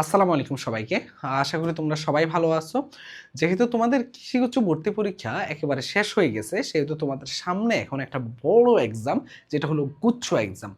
আসসালামু আলাইকুম সবাইকে। আশা করি তোমরা সবাই ভালো আছো। যেহেতু তোমাদের কৃষিগুচ্ছ ভর্তি পরীক্ষা একেবারে শেষ হয়ে গেছে, সেহেতু তোমাদের সামনে এখন একটা বড় এক্সাম যেটা হলো গুচ্ছ এক্সাম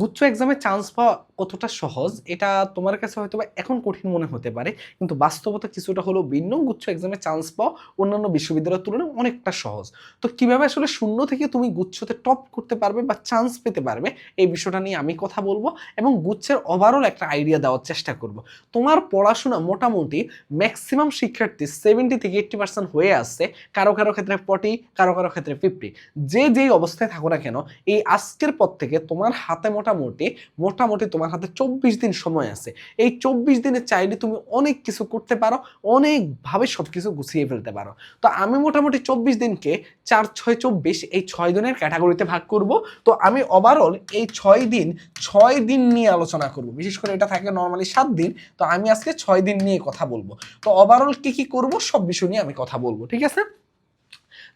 গুচ্ছ এক্সামে চান্স পাওয়া কতটা সহজ, এটা তোমার কাছে হয়তো এখন কঠিন মনে হতে পারে, কিন্তু বাস্তবতা কিছুটা হলো ভিন্ন, গুচ্ছ এক্সামে চান্স পাওয়া অন্যান্য বিশ্ববিদ্যালয়ের তুলনায় অনেকটা সহজ। তো কীভাবে আসলে শূন্য থেকে তুমি গুচ্ছতে টপ করতে পারবে বা চান্স পেতে পারবে, এই বিষয়টা নিয়ে আমি কথা বলব এবং গুচ্ছের ওভারঅল একটা আইডিয়া দেওয়ার চেষ্টা করব। তোমার পড়াশোনা মোটামুটি ম্যাক্সিমাম শিক্ষার্থী সেভেন্টি থেকে এইট্টি পার্সেন্ট হয়ে আসছে, কারও কারও ক্ষেত্রে ফর্টি কারও কারও ক্ষেত্রে ফিফটি যে যেই অবস্থায় থাকো না কেন, এই আজকের পর থেকে তোমার হাতে মোটামুটি মোটামুটি তোমার হাতে চব্বিশ দিন সময় আছে। এই চব্বিশ দিনে চাইলে তুমি অনেক কিছু করতে পারো, অনেকভাবে সব কিছু গুছিয়ে ফেলতে পারো। তো আমি মোটামুটি চব্বিশ দিনকে চার, ছয়, চব্বিশ এই ছয় দিনের ক্যাটাগরিতে ভাগ করব। তো আমি ওভারঅল এই ছয় দিন ছয় দিন নিয়ে আলোচনা করব। বিশেষ করে এটা থাকে নর্মালি সাত দিন। তো আমি আজকে ছয় দিন নিয়ে কথা বলব। তো ওভারঅল কি কি করব সব বিষয় নিয়ে আমি কথা বলব, ঠিক আছে?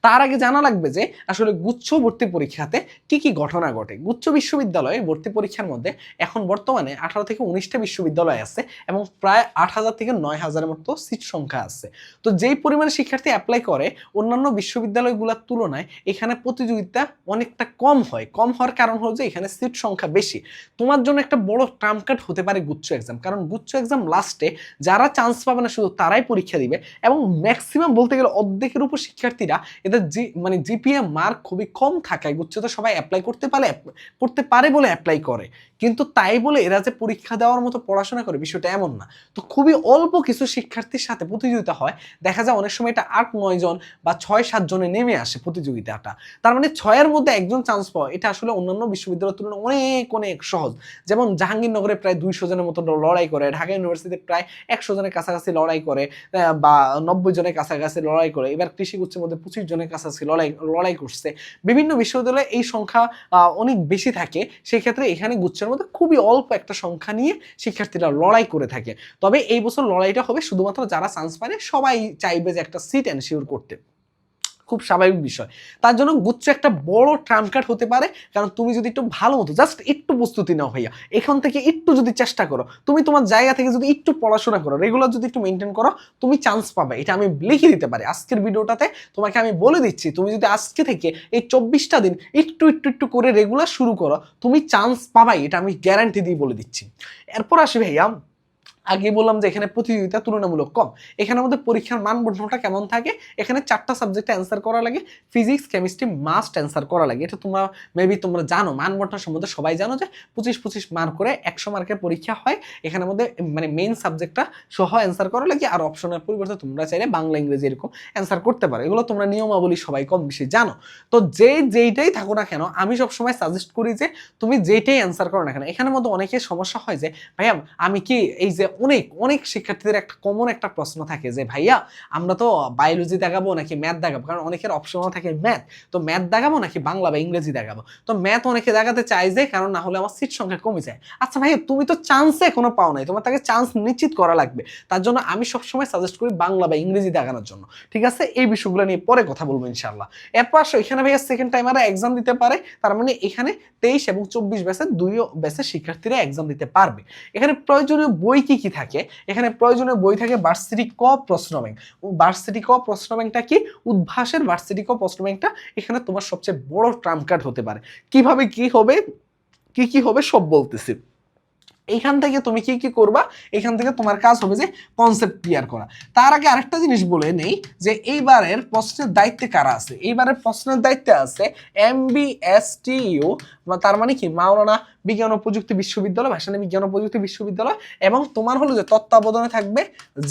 তার আগে জানা লাগবে যে আসলে গুচ্ছ ভর্তি পরীক্ষাতে কি কি ঘটনা ঘটে। গুচ্ছ বিশ্ববিদ্যালয়ে ভর্তি পরীক্ষার মধ্যে এখন বর্তমানে আঠারো থেকে উনিশটা বিশ্ববিদ্যালয় আছে এবং প্রায় আট হাজার থেকে নয় হাজারের মতো সিট সংখ্যা আছে। তো যেই পরিমাণে শিক্ষার্থী অ্যাপ্লাই করে, অন্যান্য বিশ্ববিদ্যালয়গুলোর তুলনায় এখানে প্রতিযোগিতা অনেকটা কম হয়। কম হওয়ার কারণ হল যে এখানে সিট সংখ্যা বেশি। তোমার জন্য একটা বড় ট্রাম্প কার্ড হতে পারে গুচ্ছ এক্সাম কারণ গুচ্ছ এক্সাম লাস্টে যারা চান্স পাবে না শুধু তারাই পরীক্ষা দিবে এবং ম্যাক্সিমাম বলতে গেলে অর্ধেকের উপর শিক্ষার্থীরা এদের জি মানে জিপিএ মার্ক খুবই কম থাকায়, গুচ্ছতে সবাই অ্যাপ্লাই করতে পারে করতে পারে বলে অ্যাপ্লাই করে। কিন্তু তাই বলে এরা যে পরীক্ষা দেওয়ার মতো পড়াশোনা করে, বিষয়টা এমন না। তো খুবই অল্প কিছু শিক্ষার্থীর সাথে প্রতিযোগিতা হয়। দেখা যায় অনেক সময় এটা আট, নয় জন বা ছয়, সাত জনে নেমে আসে প্রতিযোগিতাটা। তার মানে ছয়ের মধ্যে একজন চান্স পাওয়া, এটা আসলে অন্যান্য বিশ্ববিদ্যালয়ের তুলনায় অনেক অনেক সহজ। যেমন জাহাঙ্গীরনগরে প্রায় দুইশো জনের মতো লড়াই করে, ঢাকা ইউনিভার্সিটিতে প্রায় একশো জনের কাছাকাছি লড়াই করে বা নব্বই জনের কাছাকাছি লড়াই করে। এবার কৃষি গুচ্ছের মধ্যে পঁচিশ জনের কাছে কাছাকাছি লড়াই লড়াই করছে। বিভিন্ন বিশ্ববিদ্যালয়ে এই সংখ্যা অনেক বেশি থাকে। সেক্ষেত্রে এখানে গুচ্ছের মধ্যে খুবই অল্প একটা সংখ্যা নিয়ে শিক্ষার্থীরা লড়াই করে থাকে। তবে এই বছর লড়াইটা হবে শুধুমাত্র যারা চান্স পায় সবাই চাইবে যে একটা সিট এনশিওর করতে। খুব স্বাভাবিক বিষয়। তার জন্য গুচ্ছ একটা বড় ট্রাম্প কার্ড হতে পারে, কারণ তুমি যদি একটু ভালো মতো জাস্ট একটু প্রস্তুতি নাও ভাইয়া, এখান থেকে একটু যদি চেষ্টা করো, তুমি তোমার জায়গা থেকে যদি একটু পড়াশোনা করো রেগুলার যদি একটু মেনটেন করো, তুমি চান্স পাবে। এটা আমি লিখে দিতে পারি। আজকের ভিডিওটাতে তোমাকে আমি বলে দিচ্ছি, তুমি যদি আজকে থেকে এই চব্বিশটা দিন একটু একটু একটু করে রেগুলার শুরু করো, তুমি চান্স পাবাই, এটা আমি গ্যারান্টি দিয়ে বলে দিচ্ছি। এরপর আসি ভাইয়া আগে বললাম যে এখানে প্রতিযোগিতা তুলনামূলক কম। এখানে আমাদের পরীক্ষার মান মানবন্ধনটা কেমন থাকে? এখানে চারটা সাবজেক্টে অ্যান্সার করা লাগে ফিজিক্স কেমিস্ট্রি মাস্ট অ্যান্সার করা লাগে। এটা তোমরা মেবি তোমরা জানো, মান মানবন্ধন সম্বন্ধে সবাই জানো যে পঁচিশ পঁচিশ মার্ক করে একশো মার্কের পরীক্ষা হয়। এখানে মধ্যে মানে মেইন সাবজেক্টটা সহ অ্যান্সার করা লাগে আর অপশনের পরিবর্তে তোমরা চাইলে বাংলা, ইংরেজি এরকম অ্যান্সার করতে পারো। এগুলো তোমরা নিয়মাবলী সবাই কম বেশি জানো। তো যে যেইটাই থাকো না কেন, আমি সবসময় সাজেস্ট করি যে তুমি যেইটাই অ্যান্সার করো না কেন, এখানের মধ্যে অনেকের সমস্যা হয় যে, ভাইয়া, আমি কি এই যে অনেক অনেক শিক্ষার্থীদের একটা কমন একটা প্রশ্ন থাকে যে, ভাইয়া, আমরা তো বায়োলজি দেখাবো নাকি ম্যাথ দেখাবো? কারণ অনেকের অপশনও থাকে ম্যাথ তো ম্যাথ দেখাবো নাকি বাংলা বা ইংরেজি দেখাবো? তো ম্যাথ অনেকে দেখাতে চাই যে, কারণ না হলে আমার সিট সংখ্যা কমে যায়। আচ্ছা ভাইয়া, তুমি তো চান্সে কোনো পাও নাই। তোমার তাকে চান্স নিশ্চিত করা লাগবে। তার জন্য আমি সবসময় সাজেস্ট করি বাংলা বা ইংরেজি দেখানোর জন্য। ঠিক আছে? এই বিষয়গুলো নিয়ে পরে কথা বলব ইনশাল্লাহ এরপর আসো, এখানে ভাইয়া সেকেন্ড টাইমাররা এক্সাম দিতে পারে। তার মানে এখানে তেইশ এবং চব্বিশ ব্যাচের দুই ব্যাচের শিক্ষার্থীরা এক্সাম দিতে পারবে। এখানে প্রয়োজনীয় বই কি কি থাকে? এখানে প্রয়োজনীয় বই থাকে ভার্সিটি ক প্রশ্ন ব্যাংক ভার্সিটি ক? প্রশ্ন ব্যাংকটা কি উদ্ভাসের ভার্সিটি ক প্রশ্ন ব্যাংকটা এখানে তোমার সবচেয়ে বড় ট্রাম্প কার্ড হতে পারে। কীভাবে কি হবে? কি কি হবে সব বলতেছি। এইখান থেকে তুমি কি কি করবা? এখান থেকে তোমার কাজ হবে যে কনসেপ্ট ক্লিয়ার করা। তার আগে আরেকটা জিনিস বলে নেই যে এইবারের প্রশ্নের দায়িত্বে কারা আছে? এইবারের প্রশ্নের দায়িত্বে আছে M B S T U তার মানে কি? মাওলানা বিজ্ঞান ও প্রযুক্তি বিশ্ববিদ্যালয় ভাষানী বিজ্ঞান ও প্রযুক্তি বিশ্ববিদ্যালয় এবং তোমার হলো যে তত্ত্বাবধানে থাকবে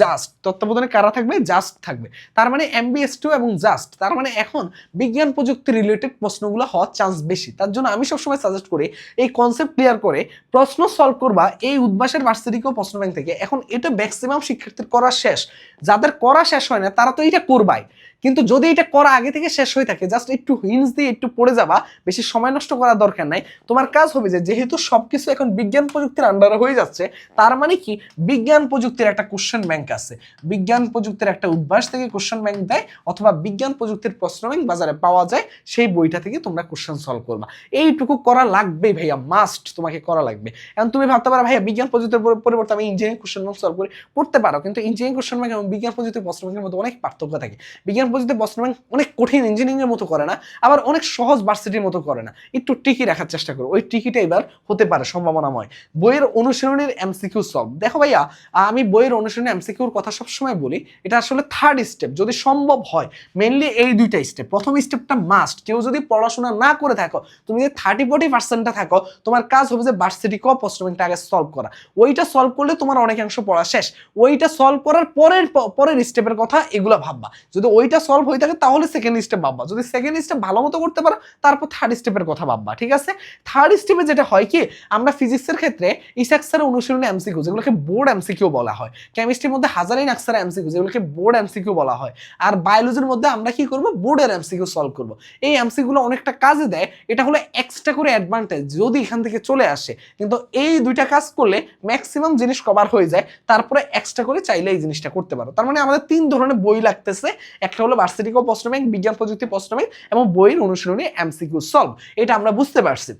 জাস্ট তত্ত্বাবধানে কারা থাকবে? জাস্ট থাকবে। তার মানে এম বি এস টু এবং জাস্ট তার মানে এখন বিজ্ঞান প্রযুক্তি রিলেটেড প্রশ্নগুলো হওয়ার চান্স বেশি। তার জন্য আমি সবসময় সাজেস্ট করি, এই কনসেপ্ট ক্লিয়ার করে প্রশ্ন সলভ করবা এই উদ্ভাসের ভার্সিটিকেও প্রশ্ন ব্যাংক থেকে। এখন এটা ম্যাক্সিমাম শিক্ষার্থীর করা শেষ। যাদের করা শেষ হয় না, তারা তো এটা করবাই। কিন্তু যদি এটা করা আগে থেকে শেষ হয়ে থাকে জাস্ট একটু হিন্স দিয়ে একটু পড়ে যাবা, বেশি সময় নষ্ট করার দরকার নাই। তোমার কাজ হবে যে, যেহেতু সবকিছু এখন বিজ্ঞান প্রযুক্তির আন্ডারে হয়ে যাচ্ছে, তার মানে কি? বিজ্ঞান প্রযুক্তির একটা কোশ্চেন ব্যাংক আছে। বিজ্ঞান প্রযুক্তির একটা উদ্ভাস থেকে কোশ্চেন ব্যাংক দেয়, অথবা বিজ্ঞান প্রযুক্তির প্রশ্ন ব্যাংক বাজারে পাওয়া যায়, সেই বইটা থেকে তোমরা কোশ্চেন সলভ করবা। এইটুকু করা লাগবে ভাইয়া মাস্ট তোমাকে করা লাগবে। এখন তুমি ভাবতে পারো, ভাইয়া, বিজ্ঞান প্রযুক্তির পরি- পরিবর্তে আমি ইঞ্জিনিয়ারিং কোশ্চেন ব্যাংক সলভ করি, করতে পারো। কিন্তু ইঞ্জিনিয়ারিং কোশ্চেন ব্যাংক এবং বিজ্ঞান প্রযুক্তির প্রশ্ন ব্যাংকের মধ্যে অনেক পার্থক্য থাকে। বিজ্ঞান প্রশ্ন ব্যাংক অনেক কঠিন ইঞ্জিনিয়ারিং এর মতো করে না, আবার অনেক সহজ ভার্সিটির মতো করে না। একটু টিকি রাখার চেষ্টা করো। ওই টিকিটা এবার হতে পারে সম্ভাবনাময়। বইয়ের অনুশীলনের এমসিকিউ সলভ দেখো ভাইয়া আমি বইয়ের অনুশীলনের এমসিকিউর কথা সবসময় বলি, এটা আসলে থার্ড স্টেপ যদি সম্ভব হয় মেনলি এই দুইটা স্টেপ প্রথম স্টেপটা মাস্ট কেউ যদি পড়াশোনা না করে থাকো, তুমি যদি থার্টি ফোর্টি পার্সেন্টটা থাকো, তোমার কাজ হবে যে ভার্সিটি ক ব্যাংকটা আগে সলভ করা। ওইটা সলভ করলে তোমার অনেকাংশ পড়া শেষ। ওইটা সলভ করার পরের পরের স্টেপের কথা এগুলো ভাববা। যদি ওইটা সলভ হয়ে থাকে তাহলে সেকেন্ড স্টেপ ভাববা। যদি সেকেন্ড স্টেপ ভালো মতো করতে পারো, তারপর থার্ড স্টেপের কথা ভাববা, ঠিক আছে? থার্ড স্টেপে যেটা হয় কি, আমরা ফিজিক্সের ক্ষেত্রে ইসাক্সার অনুশীলনে এমসিকিউ যেগুলোকে বোর্ড এমসিকিউ বলা হয় কেমিস্ট্রির মধ্যে হাজারিন আকসার এমসিকিউ যেগুলোকে বোর্ড এমসিকিউ বলা হয়, আর বায়োলজির মধ্যে আমরা কি করব? বোর্ডের এমসিকিউ সলভ করব। এই এমসিকিউগুলো অনেকটা কাজে দেয়, এটা হলো এক্সট্রা করে অ্যাডভান্টেজ যদি এখান থেকে চলে আসে। কিন্তু এই দুইটা কাজ করলে ম্যাক্সিমাম জিনিস কভার হয়ে যায়, তারপরে এক্সট্রা করে চাইলে এই জিনিসটা করতে পারো। তার মানে আমাদের তিন ধরনের বই লাগতেছে, একটা হলো ভার্সিটি কো প্রশ্ন ব্যাংক বিজ্ঞান প্রযুক্তি প্রশ্ন ব্যাংক এবং বইয়ের অনুশীলনী এমসিকিউ সলভ। এটা আমরা বুঝতে পারছি।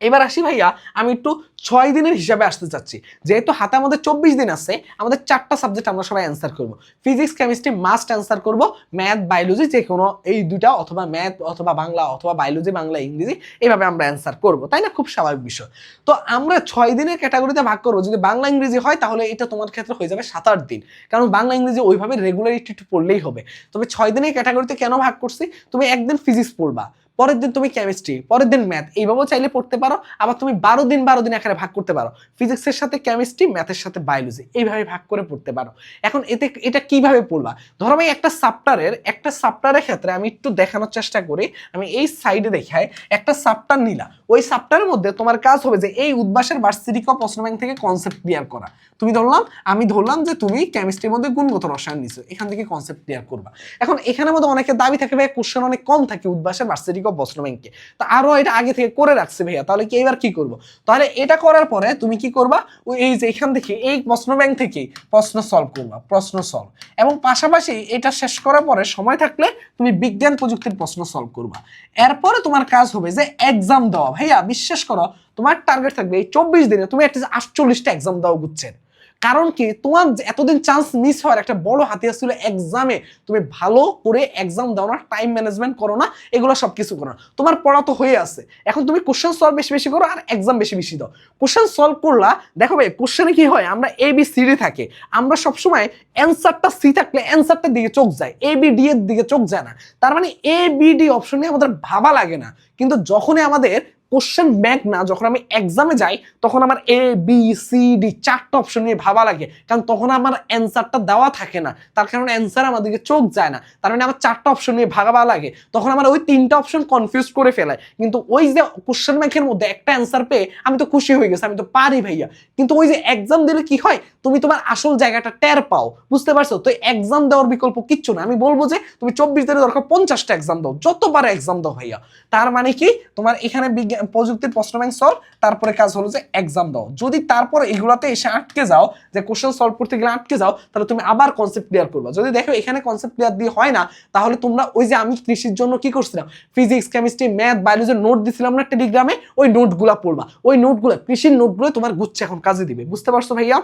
এবার আসি ভাইয়া, আমি একটু ছয় দিনের হিসাবে আসতে চাচ্ছি। যেহেতু হাতে আমাদের চব্বিশ দিন আছে, আমাদের চারটা সাবজেক্ট আমরা সবাই অ্যান্সার করব। ফিজিক্স কেমিস্ট্রি মাস্ট অ্যান্সার করব। ম্যাথ বায়োলজি যে কোনো এই দুইটা, অথবা ম্যাথ অথবা বাংলা, অথবা বায়োলজি বাংলা, ইংরেজি এইভাবে আমরা অ্যান্সার করব। তাই না? খুব স্বাভাবিক বিষয়। তো আমরা ছয় দিনের ক্যাটাগরিতে ভাগ করব। যদি বাংলা, ইংরেজি হয়, তাহলে এটা তোমার ক্ষেত্রে হয়ে যাবে সাত আট দিন। কারণ বাংলা, ইংরেজি ওইভাবে রেগুলারিটি একটু পড়লেই হবে। তবে ছয় দিনের ক্যাটাগরিতে কেন ভাগ করছি? তুমি একদিন ফিজিক্স পড়বা। পরের দিন তুমি কেমিস্ট্রি পরের দিন ম্যাথ এইভাবেও চাইলে পড়তে পারো। আবার তুমি বারো দিন বারো দিন এখানে ভাগ করতে পারো। ফিজিক্সের সাথে কেমিস্ট্রি ম্যাথের সাথে বায়োলজি এইভাবে ভাগ করে পড়তে পারো। এখন এতে, এটা কীভাবে পড়বা? ধরো আমি একটা সাপ্টারের একটা সাপ্টারের ক্ষেত্রে আমি একটু দেখানোর চেষ্টা করি। আমি এই সাইডে দেখাই, একটা সাপ্টার নিলাম ওই সাপ্টারের মধ্যে তোমার কাজ হবে যে এই উদ্বাসের ভার্সিটি ক প্রশ্ন ব্যাংক থেকে কনসেপ্ট ক্লিয়ার করা। তুমি ধরলাম, আমি ধরলাম যে তুমি কেমিস্ট্রির মধ্যে গুণগত রসায়ন নিছো। এখান থেকে কনসেপ্ট ক্লিয়ার করবা। এখন এখানের মধ্যে অনেকের দাবি থাকে, ভাই কোশ্চেন অনেক কম থাকে, উদ্বাসের ভার্সিটি ক প্রশ্ন ব্যাংকে তো আরও এটা আগে থেকে করে রাখছে ভাইয়া, তাহলে কি এবার কি করব? তাহলে এটা করার পরে তুমি কি করবা? ওই এই যে এখান থেকে, এই প্রশ্ন ব্যাংক থেকে প্রশ্ন সলভ করবা, প্রশ্ন সলভ এবং পাশাপাশি এটা শেষ করার পরে সময় থাকলে তুমি বিজ্ঞান প্রযুক্তির প্রশ্ন সলভ করবা। এরপরে তোমার কাজ হবে যে এক্সাম দেওয়া। ভাইয়া, বিশ্বাস করো, তোমার টার্গেট থাকবে এই চব্বিশ দিনে, তুমি একটা আটচল্লিশটা এক্সাম দেওয়া বুঝছেন কারণ কি? তোমার এতদিন চান্স মিস হওয়ার একটা বড় হাতিয়ার ছিল এক্সামে তুমি ভালো করে এক্সাম দাও না টাইম ম্যানেজমেন্ট করো না, এগুলো সব কিছু করো না। তোমার পড়া তো হয়ে আছে। এখন তুমি কোশ্চেন সলভ বেশি বেশি করো আর এক্সাম বেশি বেশি দাও। কোশ্চেন সলভ করলা, দেখো ভাই কোশ্চেনে কি হয়? আমরা এ বি সি ডি থাকে। আমরা সবসময় অ্যান্সারটা সি থাকলে অ্যান্সারটার দিকে চোখ যায়। এ বি ডি এর দিকে চোখ যায় না। তার মানে এ বি ডি অপশন নিয়ে আমাদের ভাবা লাগে না। কিন্তু যখনই আমাদের কোশ্চেন ব্যাংক না, যখন আমি এক্সামে যাই, তখন আমার এ বি সি ডি চারটা অপশন নিয়ে ভাবা লাগে। কারণ তখন আমার অ্যান্সারটা দেওয়া থাকে না। তার কারণে অ্যান্সার আমার দিকে চোখ যায় না। তার মানে আমার চারটা অপশন নিয়ে ভাবা লাগে। তখন আমার ওই তিনটা অপশন কনফিউজ করে ফেলায় কিন্তু ওই যে কোশ্চেন ব্যাংকের মধ্যে একটা অ্যান্সার পেয়ে আমি তো খুশি হয়ে গেছি, আমি তো পারি ভাইয়া। কিন্তু ওই যে এক্সাম দিলে কি হয়? তুমি তোমার আসল জায়গাটা টের পাও। বুঝতে পারছ? তো এক্সাম দেওয়ার বিকল্প কিচ্ছু না। আমি বলব যে, তুমি চব্বিশ দিনে দরকার পঞ্চাশটা এক্সাম দাও। যত পারে এক্সাম দাও ভাইয়া। তার মানে কি? তোমার এখানে বিজ্ঞান প্রযুক্তির প্রশ্ন ব্যাংক সলভ তারপরে কাজ হলো যে এক্সাম দাও। যদি তারপরে এগুলাতে এসে আটকে যাও, যে কোশ্চেন সলভ করতে গেলে আটকে যাও, তাহলে তুমি আবার কনসেপ্ট ক্লিয়ার করবে। যদি দেখো এখানে কনসেপ্ট ক্লিয়ার দিয়ে হয় না, তাহলে তোমরা ওই যে আমি কৃষির জন্য কি করছিলাম? ফিজিক্স কেমিস্ট্রি ম্যাথ বায়োলজির নোট দিছিলাম না টেলিগ্রামে ওই নোটগুলা পড়বা। ওই নোটগুলো কৃষির নোটগুলো তোমার গুচ্ছে এখন কাজে দিবে। বুঝতে পারছ ভাইয়া?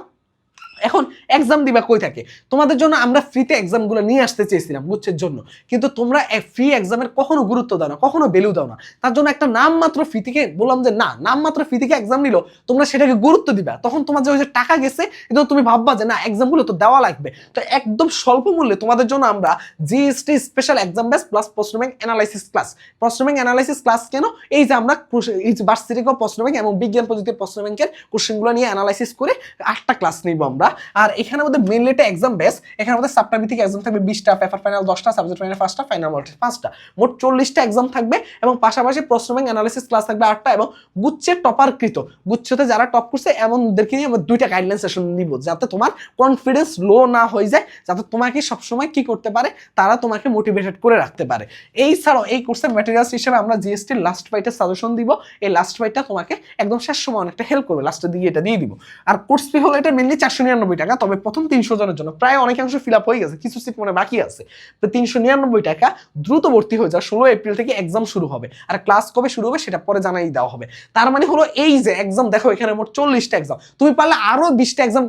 এখন এক্সাম দিবা কই থাকে? তোমাদের জন্য আমরা ফ্রিতে এক্সামগুলো নিয়ে আসতে চেয়েছিলাম গুচ্ছের জন্য। কিন্তু তোমরা ফ্রি এক্সামের কখনো গুরুত্ব দাও না, কখনো ভ্যালু দাও না। তার জন্য একটা নাম মাত্র ফি থেকে বললাম যে, না নাম মাত্র ফি থেকে এক্সাম নিল, তোমরা সেটাকে গুরুত্ব দিবা। তখন তোমার যে ওই যে টাকা গেছে কিন্তু তুমি ভাববা যে, না এক্সামগুলো তো দেওয়া লাগবে। তো একদম স্বল্প মূল্যে তোমাদের জন্য আমরা GST special exam base plus প্রশ্ন ব্যাংক অ্যানালাইসিস ক্লাস প্রশ্ন ব্যাংক অ্যানালাইসিস ক্লাস কেন? এই যে আমরা এই ভার্সিটি প্রশ্ন ব্যাংক এবং বিজ্ঞান প্রযুক্তির প্রশ্ন ব্যাংকের কোশ্চেনগুলো নিয়ে অ্যানালাইসিস করে আটটা ক্লাস নিব আমরা। আমরা। আর এখানে আমাদের মেনলি একটা এক্সাম বেস এখানে আমাদের সাপ্টার ভিত্তিক এক্সাম থাকবে বিশটা পেপার ফাইনাল দশটা সাবজেক্ট ফাইনাল পাঁচটা ফাইনাল পাঁচটা। মোট চল্লিশটা এক্সাম থাকবে এবং পাশাপাশি প্রশ্ন ব্যাংক অ্যানালিসিস ক্লাস থাকবে আটটা এবং গুচ্ছের টপার কৃত গুচ্ছতে যারা টপ করছে এমনদেরকে নিয়ে আমরা দুইটা গাইডলাইন সেশন নিব যাতে তোমার কনফিডেন্স লো না হয়ে যায়, যাতে তোমাকে সবসময় কি করতে পারে, তারা তোমাকে মোটিভেটেড করে রাখতে পারে। এই ছাড়াও এই কোর্সের ম্যাটেরিয়ালস হিসেবে আমরা জিএসটির লাস্ট ফাইটের সাজেশন দিব। এই লাস্ট ফাইটটা তোমাকে একদম শেষ সময় অনেকটা হেল্প করবে। লাস্টের দিকে এটা দিয়ে দিব। আর কোর্স ফি হলো এটা মেনলি চারশো নিরানব্বই টাকা, তবে প্রথম তিনশো জনের জন্য প্রায় অনেকাংশ ফিল আপ হয়ে গেছে, কিছু সিট মনে বাকি আছে। তো তিনশো নিরানব্বই টাকা দ্রুত ভর্তি হয়ে যায় ষোলো এপ্রিল থেকে এক্সাম শুরু হবে। আর ক্লাস কবে শুরু হবে সেটা পরে জানাই দেওয়া হবে। তার মানে হলো এই যে এক্সাম দেখো এখানে মোট চল্লিশটা এক্সাম তুমি পারলে আরও বিশটা এক্সাম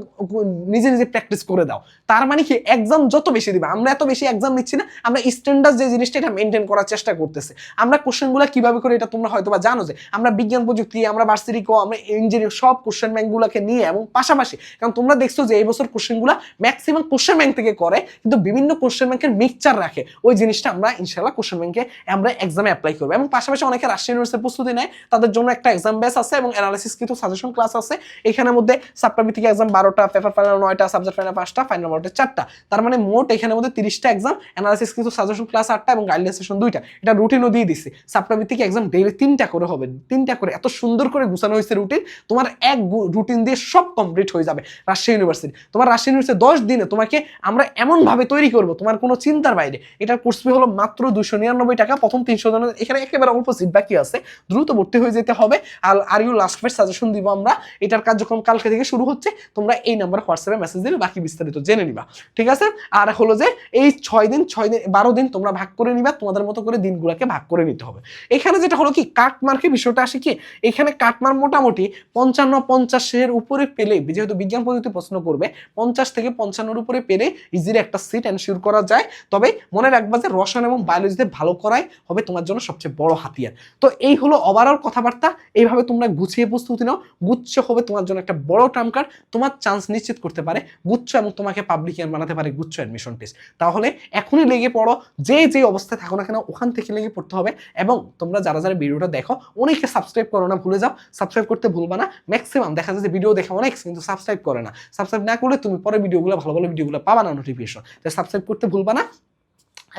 নিজে নিজে প্র্যাকটিস করে দাও। তার মানে কি এক্সাম যত বেশি দিবে, আমরা এত বেশি এক্সাম নিচ্ছি না, আমরা স্ট্যান্ডার্ড যে জিনিসটা এটা মেনটেন করার চেষ্টা করতেছে। আমরা কোশ্চেনগুলো কীভাবে করে এটা তোমরা হয়তো বা জানো যে, আমরা বিজ্ঞান প্রযুক্তি, আমরা ভার্সিটি কো, আমরা ইঞ্জিনিয়ার সব কোশ্চেন ব্যাংকগুলোকে নিয়ে এবং পাশাপাশি, কারণ তোমরা দেখছ যে এই বছর কোশ্চেনগুলো ম্যাক্সিমাম কোশ্চেন ব্যাংক থেকে করে, কিন্তু বিভিন্ন কোশ্চেন ব্যাংকের মিক্সচার রাখে। ওই জিনিসটা আমরা ইনশাল্লাহ কোশ্চেন ব্যাংকে আমরা এক্সামে অ্যাপ্লাই করব। এবং পাশাপাশি অনেকে রাষ্ট্রীয় ইউনিভার্সিটির প্রস্তুতি নেয়। তাদের জন্য একটা এক্সাম বেস আছে এবং অ্যানালিসিস কিন্তু সাজেশন ক্লাস আছে। এখানের মধ্যে সাপ্তাহিক এক্সাম বারোটা পেপার ফাইনাল নয়টা সাবজেক্ট ফাইনাল পাঁচটা ফাইনাল মোটে চারটা। তার মানে মোট এখানের মধ্যে তিরিশটা এক্সাম অ্যানালিসিস কিন্তু সাজেশন ক্লাস আটটা এবং গাইডলাইন সেশন দুইটা। এটা রুটিনও দিয়ে দিছি। সাপ্তাহিক এক্সাম ডেইলি তিনটা করে হবে। তিনটা করে এত সুন্দর করে গুছানো হয়েছে রুটিন তোমার এক রুটিন দিয়ে সব কমপ্লিট হয়ে যাবে। রাজশাহী ইউনিভার্সিটি তোমার রাজশাহী ইউনিভার্সিটি দশ দিনে তোমাকে আমরা এমন ভাবে তৈরি করব, তোমার কোনো চিন্তার বাইরে। এটার কোর্স ফি হলো মাত্র দুশো নিরানব্বই টাকা, প্রথম তিনশো জনের, এখানে একেবারে অল্প সিট বাকি আছে, দ্রুত ভর্তি হয়ে যেতে হবে। আর আর ইউ লাস্ট ফের সাজেশন দিব আমরা, এটার কার্যক্রম কালকে থেকে শুরু হচ্ছে, তোমরা এই নাম্বার হোয়াটসঅ্যাপে মেসেজ দিলে বাকি বিস্তারিত জেনে নিবা। ঠিক আছে? আর হলো যে এই ছয় দিন ছয় দিন, বারো দিন তোমরা ভাগ করে নিবা, তোমাদের মতো করে দিনগুলোকে ভাগ করে নিতে হবে। এখানে যেটা হলো কি, কাটমার্কের বিষয়টা আসে কি, এখানে কাটমার মোটামুটি পঞ্চান্ন পঞ্চাশের উপরে পেলে যেহেতু বিজ্ঞান পদ্ধতি প্রশ্ন করবে, পঞ্চাশ থেকে পঞ্চান্নর উপরে পেলে ইজিলি একটা সিট এনশিওর করা যায়। তবে মনে রাখবা যে রসায়ন এবং বায়োলজিতে ভালো করাই হবে তোমার জন্য সবচেয়ে বড় হাতিয়ার। তো এই হলো ওভারঅল কথাবার্তা। এইভাবে তোমরা গুছিয়ে প্রস্তুতি নাও। গুচ্ছ হবে তোমার জন্য একটা বড় টার্ম কার্ড তোমার চান্স নিশ্চিত করতে পারে। গুচ্ছ এবং তোমাকে পাবলিক ইয়ার বানাতে পারে গুচ্ছ অ্যাডমিশন টেস্ট তাহলে এখনই লেগে পড়ো। যে যে অবস্থায় থাকো না কেন, ওখান থেকে লেগে পড়তে হবে। এবং তোমরা যারা যারা ভিডিওটা দেখো, অনেকে সাবস্ক্রাইব করো না, ভুলে যাও। সাবস্ক্রাইব করতে ভুলবা না। ম্যাক্সিমাম দেখা যায় যে ভিডিও দেখে অনেক কিন্তু সাবস্ক্রাইব করে না। সাবস্ক্রাইব না করলে তুমি পরে ভিডিওগুলো ভালো ভালো ভিডিওগুলো পাবা না নোটিফিকেশন তাই সাবস্ক্রাইব করতে ভুলবা না।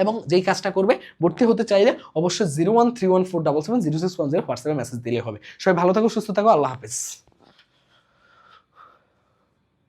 এবং যেই কাজটা করবে, ভর্তি হতে চাইলে অবশ্যই zero one three one four double seven zero six one zero হোয়াটসঅ্যাপে মেসেজ দিলে হবে। সবাই ভালো থাকো, সুস্থ থাকো, আল্লাহ হাফিজ।